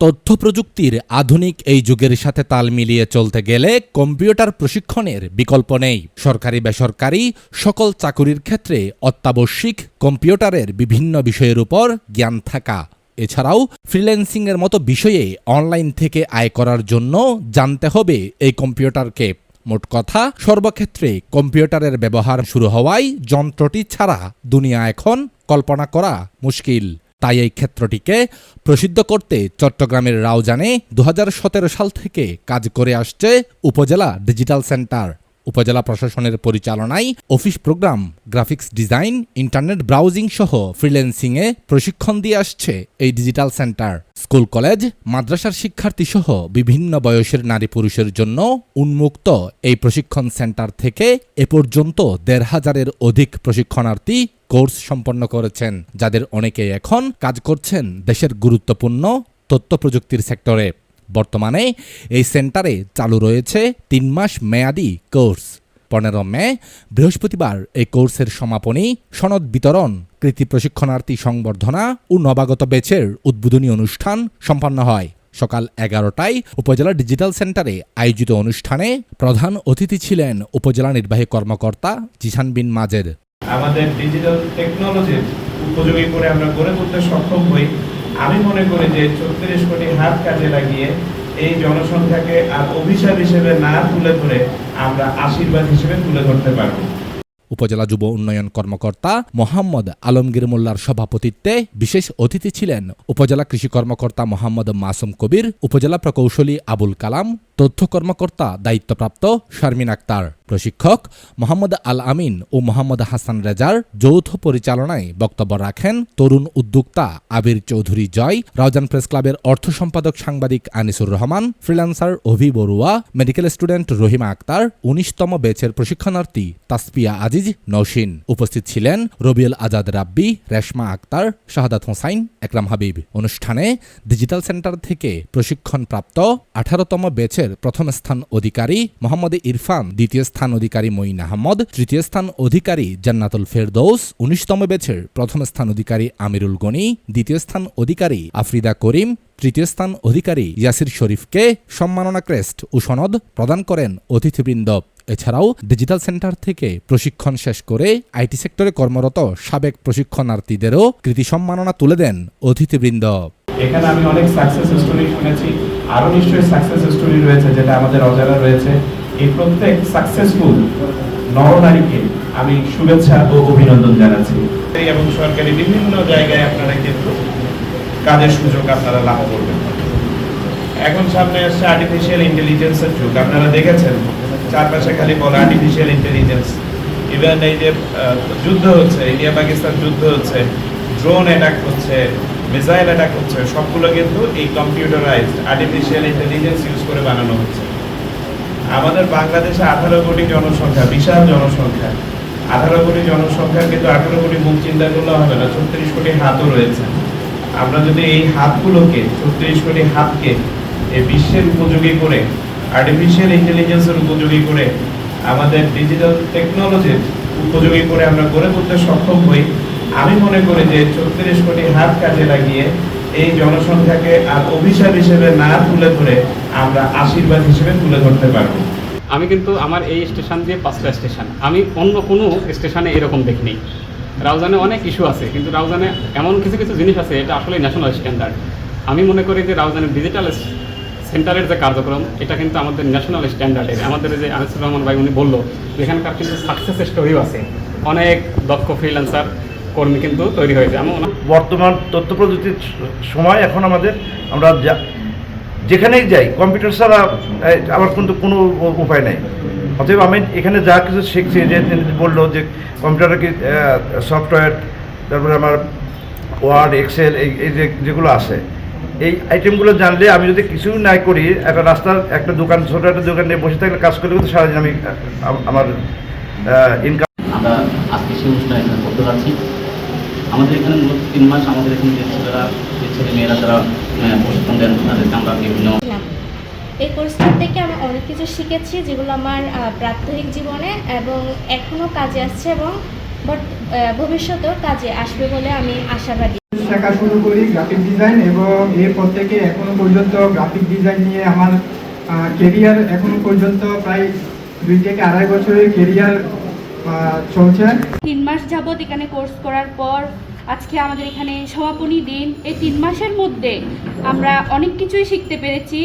তথ্য প্রযুক্তির আধুনিক এই যুগের সাথে তাল মিলিয়ে চলতে গেলে কম্পিউটার প্রশিক্ষণের বিকল্প নেই। সরকারি, বেসরকারি সকল চাকুরির ক্ষেত্রে অত্যাবশ্যিক কম্পিউটারের বিভিন্ন বিষয়ের উপর জ্ঞান থাকা। এছাড়াও ফ্রিল্যান্সিংয়ের মতো বিষয়ে অনলাইন থেকে আয় করার জন্য জানতে হবে এই কম্পিউটারকে। মোট কথা, সর্বক্ষেত্রে কম্পিউটারের ব্যবহার শুরু হওয়ায় যন্ত্রটি ছাড়া দুনিয়া এখন কল্পনা করা মুশকিল। তাই এই ক্ষেত্রটিকে প্রসিদ্ধ করতে চট্টগ্রামের রাউজানে দু সাল থেকে কাজ করে আসছে উপজেলা ডিজিটাল সেন্টার। উপজেলা প্রশাসনের পরিচালনায় office program, graphics design, internet browsing সহ ফ্রিল্যান্সিংয়ে প্রশিক্ষণ দিয়ে আসছে এই ডিজিটাল সেন্টার। স্কুল, কলেজ, মাদ্রাসার শিক্ষার্থী সহ বিভিন্ন বয়সের নারী পুরুষের জন্য উন্মুক্ত এই প্রশিক্ষণ সেন্টার থেকে এ পর্যন্ত দেড় হাজারের অধিক প্রশিক্ষণার্থী কোর্স সম্পন্ন করেছেন, যাদের অনেকেই এখন কাজ করছেন দেশের গুরুত্বপূর্ণ তথ্য প্রযুক্তির সেক্টরে। বর্তমানে এই সেন্টারে চালু রয়েছে তিন মাস মেয়াদি কোর্স। পনেরো মে, বৃহস্পতিবার এই কোর্সের সমাপনী, সনদ বিতরণ, কৃতি প্রশিক্ষণার্থী সংবর্ধনা ও নবাগত ব্যাচের উদ্বোধনী অনুষ্ঠান সম্পন্ন হয়। সকাল এগারোটায় উপজেলা ডিজিটাল সেন্টারে আয়োজিত অনুষ্ঠানে প্রধান অতিথি ছিলেন উপজেলা নির্বাহী কর্মকর্তা জিসান বিন মাজেদ। আমাদের ডিজিটাল টেকনোলজির উপযোগী করে আমরা গড়ে তুলতে সক্ষম হই। আমি মনে করি যে ছত্রিশ কোটি হাত কাজে লাগিয়ে এই জনসংখ্যাকে আর অভিশাপ হিসেবে না তুলে ধরে আমরা আশীর্বাদ হিসেবে তুলে ধরতে পারব। উপজেলা যুব উন্নয়ন কর্মকর্তা মোহাম্মদ আলমগীর মোল্লার সভাপতিত্বে বিশেষ অতিথি ছিলেন উপজেলা কৃষি কর্মকর্তা মোহাম্মদ মাসুম কবির, উপজেলা প্রকৌশলী আবুল কালাম তথ্য কর্মকর্তা দায়িত্বপ্রাপ্ত শারমিন আক্তার। প্রশিক্ষক মোহাম্মদ আল আমিন ও মোহাম্মদ হাসান রেজার যৌথ পরিচালনায় বক্তব্য রাখেন তরুণ উদ্যোক্তা আবির চৌধুরী জয়, রাউজান প্রেস ক্লাবের অর্থ সম্পাদক সাংবাদিক Anisur Rahman, freelancer Avi Barua, medical student Rahima Akter, উনিশতম ব্যাচের প্রশিক্ষণার্থী তাসপিয়া আজিজ নৌসিন উপস্থিত ছিলেন রবিউল আজাদ রাব্বি, রেশমা আক্তার, শাহাদাত হোসাইন, একরাম হাবিব। অনুষ্ঠানে ডিজিটাল সেন্টার থেকে প্রশিক্ষণপ্রাপ্ত আঠারোতম ব্যাচের প্রথম স্থান অধিকারী মোহাম্মদ ইরফান, দ্বিতীয় স্থান অধিকারী মঈন আহমদ, তৃতীয় স্থান অধিকারী জান্নাতুল ফেরদৌস, উনিশতম ব্যাচের প্রথম স্থান অধিকারী আমিরুল গনি, দ্বিতীয় স্থান অধিকারী আফরিদা করিম, তৃতীয় স্থান অধিকারী ইয়াসির শরীফকে সম্মাননা ক্রেস্ট ও সনদ প্রদান করেন অতিথিবৃন্দ। এছাড়াও ডিজিটাল সেন্টার থেকে প্রশিক্ষণ শেষ করে আইটি সেক্টরে কর্মরত সাবেক প্রশিক্ষণার্থীদেরও কৃতি সম্মাননা তুলে দেন অতিথিবৃন্দ। এখানে আমি অনেক সাকসেস স্টোরি শুনেছি। আরও নিশ্চয়ই সাকসেস স্টোরি রয়েছে যেটা আমাদের অজানা রয়েছে। এই প্রত্যেক সাকসেসফুল নরনারীকে আমি শুভেচ্ছা ও অভিনন্দন জানাচ্ছি। এবং সরকারি বিভিন্ন জায়গায় আপনারা কিন্তু কাজের সুযোগ আপনারা লাভ করবেন। এখন সামনে আসছে আর্টিফিশিয়াল ইন্টেলিজেন্সের যুগ। আপনারা দেখেছেন, চারপাশে খালি বলে আর্টিফিশিয়াল ইন্টেলিজেন্স ইভেন এই যে যুদ্ধ হচ্ছে ইন্ডিয়া পাকিস্তান যুদ্ধ হচ্ছে ড্রোন অ্যাটাক হচ্ছে মিসাইল অ্যাটাক হচ্ছে, সবগুলো কিন্তু এই কম্পিউটারাইজড আর্টিফিশিয়াল ইন্টেলিজেন্স ইউজ করে বানানো হচ্ছে। আমাদের বাংলাদেশে আঠারো কোটি জনসংখ্যা, বিশাল জনসংখ্যা। আঠারো কোটি জনসংখ্যা কিন্তু আঠারো কোটি মুখ চিন্তা করলে হবে না, ছত্রিশ কোটি হাতও রয়েছে। আমরা যদি এই হাতগুলোকে, ছত্রিশ কোটি হাতকে এই বিশ্বের উপযোগী করে আর্টিফিশিয়াল ইন্টেলিজেন্সের উপযোগী করে, আমাদের ডিজিটাল টেকনোলজির উপযোগী করে আমরা গড়ে তুলতে সক্ষম হই আমি মনে করি যে ছত্রিশ কোটি হাত কাজে লাগিয়ে এই জনসংখ্যাকে আর অভিশাপ হিসেবে না তুলে ধরে আমরা আশীর্বাদ হিসেবে তুলে ধরতে পারব। আমি কিন্তু আমার এই স্টেশন দিয়ে পাঁচটা স্টেশন। আমি অন্য কোনো স্টেশনে এরকম দেখিনি। রাউজানে অনেক ইস্যু আছে, কিন্তু রাউজানে এমন কিছু কিছু জিনিস আছে, এটা আসলে ন্যাশনাল স্ট্যান্ডার্ড আমি মনে করি যে রাউজানের ডিজিটাল সেন্টারের যে কার্যক্রম, এটা কিন্তু আমাদের ন্যাশনাল স্ট্যান্ডার্ডের আমাদের যে আনিসুর রহমান ভাই উনি বলল, এখানকার কিন্তু সাকসেস স্টোরিও আছে। অনেক দক্ষ ফ্রিল্যান্সার কর্মী কিন্তু তৈরি হয়েছে। আমি বর্তমান তথ্য প্রযুক্তির সময় এখন আমাদের আমরা যা- যেখানেই যাই কম্পিউটার ছাড়া আমার কিন্তু কোনো উপায় নেই। অতএব আমি এখানে যা কিছু শিখছি যে বলল যে কম্পিউটারে কি সফটওয়্যার তারপরে আমার ওয়ার্ড এক্সেল এই এই যে যেগুলো আছে এই আইটেমগুলো জানলে আমি যদি কিছু নাই করি একটা রাস্তার একটা দোকান ছোটো একটা দোকান নিয়ে বসে থাকলে কাজ করলে কিন্তু সারাদিন আমি আমার ইনকাম আমরা আজকে সেই অনুষ্ঠান এখানে করতে পারছি আমাদের এখানে মূলত তিন মাস আমাদের এখানে যে ছেলেরা যে ছেলে মেয়েরা যারা প্রশিক্ষণ দেন তাদেরকে আমরা বিভিন্ন এই কোর্সটা থেকে আমি অনেক কিছু শিখেছি যেগুলো আমার প্রাত্যহিক জীবনে এবং এখনও কাজে আসছে এবং ভবিষ্যতেও কাজে আসবে বলে আমি আশাবাদী। শেখা শুরু করি গ্রাফিক ডিজাইন এবং এরপর থেকে এখনও পর্যন্ত গ্রাফিক ডিজাইন নিয়ে আমার কেরিয়ার এখনও পর্যন্ত প্রায় দুই থেকে আড়াই বছরের কেরিয়ার চলছে? তিন মাস যাবৎ এখানে কোর্স করার পর আজকে আমাদের এখানে সমাপনী দিন। এই তিন মাসের মধ্যে আমরা অনেক কিছুই শিখতে পেরেছি।